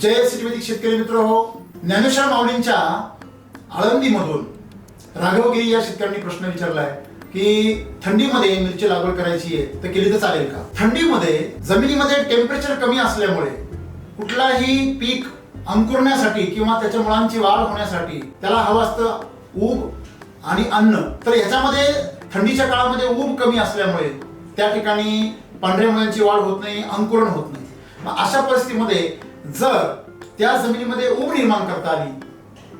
जय श्रीवैदिक शेतकरी मित्र हो ज्ञानेश्वर माऊलींच्या आळंदीमधून राघवगिरी या शेतकऱ्यांनी प्रश्न विचारलाय की थंडीमध्ये मिरची लागवड करायची आहे तर केली तर चालेल का? थंडीमध्ये जमिनीमध्ये टेम्परेचर कमी असल्यामुळे कुठलाही पीक अंकुरण्यासाठी किंवा त्याच्या मुळांची वाढ होण्यासाठी त्याला हवं असतं ऊब आणि अन्न. तर याच्यामध्ये थंडीच्या काळामध्ये ऊब कमी असल्यामुळे त्या ठिकाणी पांढऱ्या मुळांची वाढ होत नाही अंकुरण होत नाही. अशा परिस्थितीमध्ये जर त्या जमिनीमध्ये ऊब निर्माण करता आली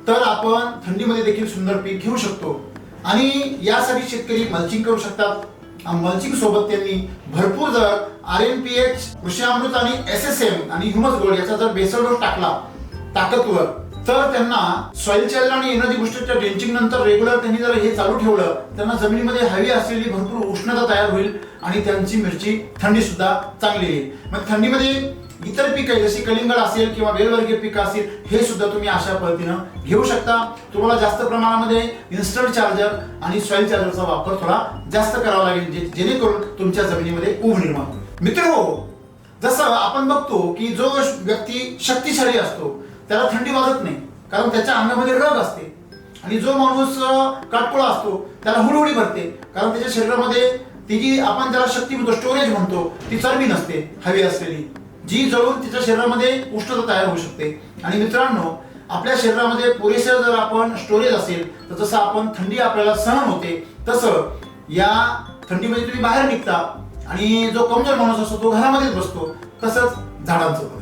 तर आपण थंडीमध्ये देखील सुंदर पीक घेऊ शकतो. आणि यासाठी शेतकरी मल्चिंग करू शकतात. मल्चिंग सोबत त्यांनी भरपूर जर आर एन पी एच कृषी अमृत आणि एस एस एम आणि ह्युमस गोल्ड याचा जर बेसल डोस टाकला ताकदवर तर त्यांना सॉइल चार्ज आणि एनर्जी बुस्टरच्या ड्रेंचिंग नंतर रेग्युलर त्यांनी जर हे चालू ठेवलं त्यांना जमिनीमध्ये हवी असलेली भरपूर उष्णता तयार होईल आणि त्यांची मिरची थंडी सुद्धा चांगली येईल. मग थंडीमध्ये इतर पिकं जशी कलिंगड असेल किंवा वेलवर्गीय पिकं असतील हे सुद्धा तुम्ही अशा पद्धतीनं घेऊ शकता. तुम्हाला जास्त प्रमाणामध्ये इन्स्टंट चार्जर आणि सॉइल चार्जरचा वापर थोडा जास्त करावा लागेल जे- जेणेकरून तुमच्या जमिनीमध्ये ऊब निर्माण होईल. मित्र हो जसं आपण बघतो की जो व्यक्ती शक्तिशाली असतो त्याला थंडी वाजत नाही कारण त्याच्या अंगामध्ये रग असते. आणि जो माणूस अं, काटकोळा असतो त्याला हुडहुडी भरते कारण त्याच्या शरीरामध्ये ती जी आपण त्याला शक्ती म्हणतो स्टोरेज म्हणतो ती चरबी नसते हवी असलेली. जी जळून तिच्या शरीरामध्ये उष्णता तयार होऊ शकते. आणि मित्रांनो आपल्या शरीरामध्ये पुरेसं जर आपण स्टोरेज असेल तर जसं आपण थंडी आपल्याला सहन होते तसं या थंडीमध्ये तुम्ही बाहेर निघता आणि जो कमजोर माणूस असतो तो घरामध्येच बसतो. तसंच झाडांचं पण